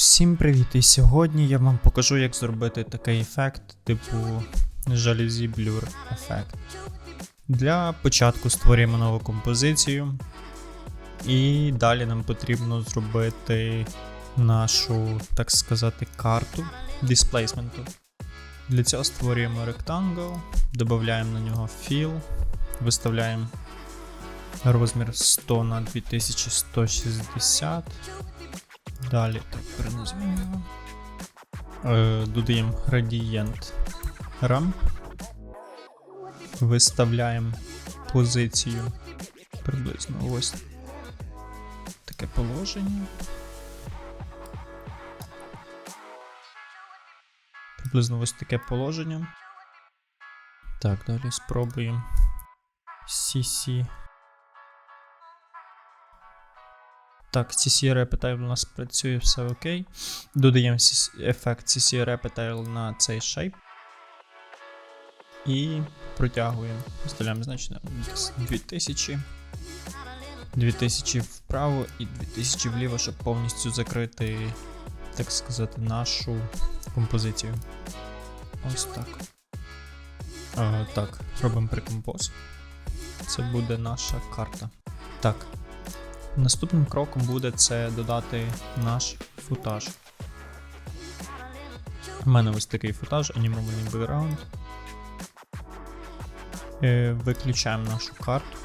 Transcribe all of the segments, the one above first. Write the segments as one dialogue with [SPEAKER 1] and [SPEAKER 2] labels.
[SPEAKER 1] Всім привіт! І сьогодні я вам покажу, як зробити такий ефект, типу жалюзі блюр ефект. Для початку створюємо нову композицію. І далі нам потрібно зробити нашу, так сказати, карту дисплейсменту. Для цього створюємо ректангл, додаємо на нього fill, виставляємо розмір 100 на 2160. Далі так переназвемо його. Додаємо градієнт RAM. Виставляємо позицію приблизно ось таке положення. Приблизно ось таке положення. Так, далі спробуємо CC. Так, CC Reptile у нас працює, все окей. Додаємо ефект CC Reptile на цей shape. І протягуємо. Вставляємо значення 2000. 2000 вправо і 2000 вліво, щоб повністю закрити, так сказати, нашу композицію. Ось так. А, так, робимо прикомпоз. Це буде наша карта. Так, Наступним кроком буде це додати наш футаж. У мене ось такий футаж, анімований бекграунд. Е, Виключаємо нашу карту.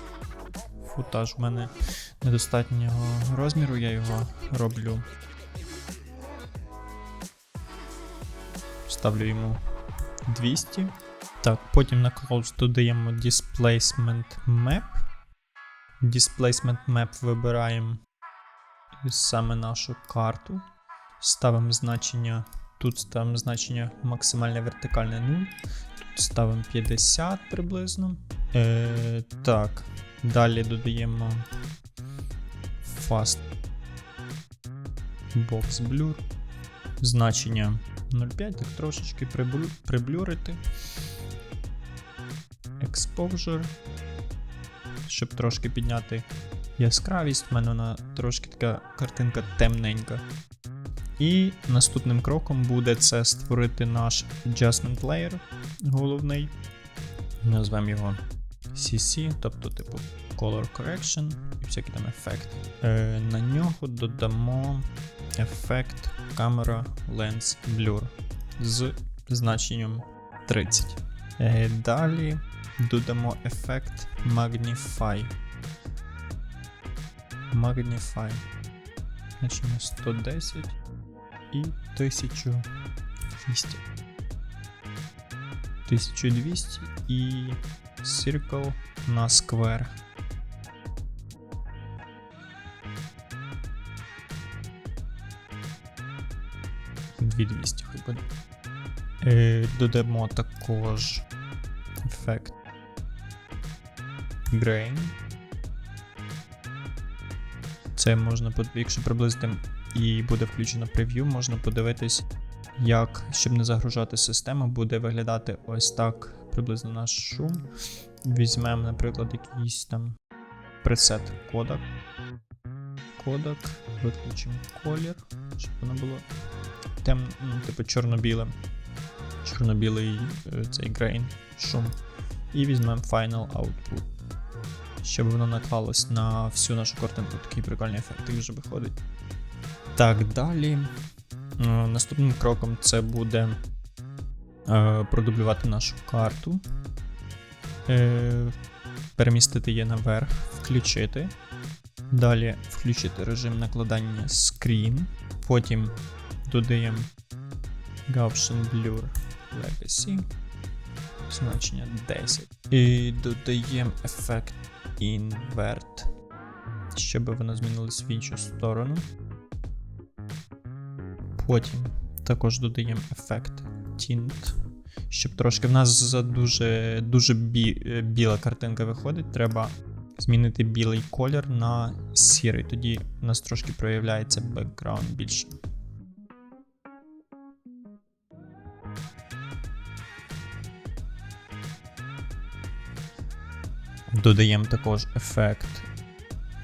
[SPEAKER 1] Футаж в мене недостатнього розміру, я його роблю. Ставлю йому 200. Так, потім на close додаємо Displacement Map. Displacement Map вибираємо саме нашу карту. Ставимо значення. Тут ставимо значення максимальне вертикальне 0. Тут ставимо 50 приблизно. Е, Так. Далі додаємо Fast Box Blur. Значення 0,5, так трошечки приблю, приблюрити. Exposure щоб трошки підняти яскравість. У мене вона трошки така картинка темненька. І наступним кроком буде це створити наш adjustment layer головний. Назвемо його CC, тобто, типу, Color Correction і всякі там ефекти. Е, На нього додамо ефект Camera Lens Blur з значенням 30. Е, Далі додамо ефект Magnify. Magnify. Значимо 110 і 1200. 1200 і Circle на Square. Дві 200 хай буде. Е, додамо також ефект Grain. Це можна, якщо приблизити і буде включено прев'ю, можна подивитись, як, щоб не загружати систему, буде виглядати ось так приблизно наш шум. Візьмемо, наприклад, якийсь там пресет кодек. Кодек, виключимо колір, щоб воно було темно, ну, типу чорно-біле. Чорно-білий е, цей грейн шум. І візьмемо Final Output щоб воно наклалось на всю нашу картинку. Такий прикольний ефект вже виходить. Так, далі. Е, наступним кроком це буде е, продублювати нашу карту, перемістити її наверх, включити. Далі включити режим накладання Screen. Потім додаємо Gaussian Blur Legacy. Значення 10. І додаємо ефект Invert, щоб воно змінилось в іншу сторону. Потім також додаємо ефект Tint, щоб трошки в нас за дуже дуже бі, біла картинка виходить. Треба змінити білий колір на сірий. Тоді у нас трошки проявляється бекграунд більше. Додаємо також ефект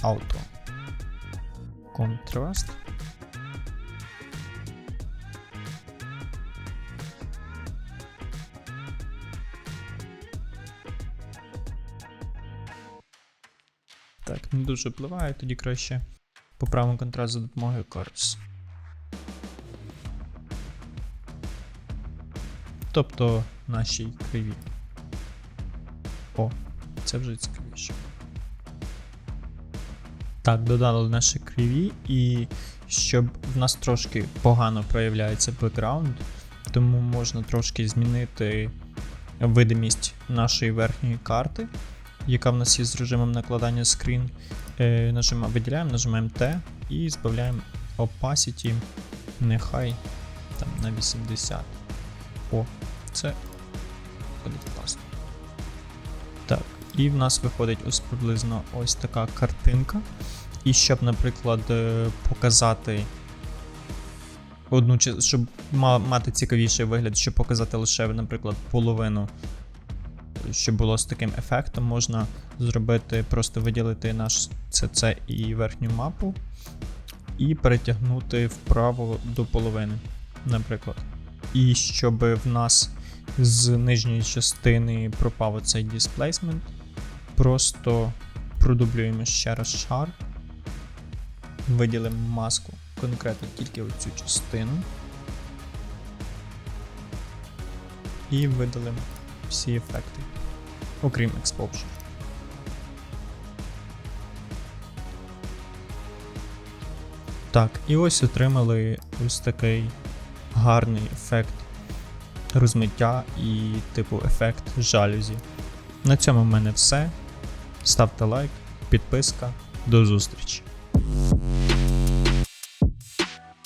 [SPEAKER 1] Auto Contrast. Так, не дуже впливає, тоді краще поправимо контраст за допомогою Curves. Тобто нашій криві. О це вже цікавіше. Так, додали наші криві, і щоб в нас трошки погано проявляється бекграунд, тому можна трошки змінити видимість нашої верхньої карти, яка в нас є з режимом накладання скрін. Е, нажимаємо, виділяємо, нажимаємо T і збавляємо opacity, нехай там на 80. О, це виходить класно. І в нас виходить ось приблизно ось така картинка. І щоб, наприклад, е, показати одну щоб мати цікавіший вигляд, щоб показати лише, наприклад, половину, щоб було з таким ефектом, можна зробити, просто виділити наш CC і верхню мапу, і перетягнути вправо до половини, наприклад. І щоб в нас з нижньої частини пропав оцей displacement, просто продублюємо ще раз шар, виділимо маску конкретно тільки оцю частину. І видалимо всі ефекти, окрім Exposure. Так, і ось отримали ось такий гарний ефект розмиття і типу ефект жалюзі. На цьому в мене все. Ставте лайк, підписка. До зустрічі!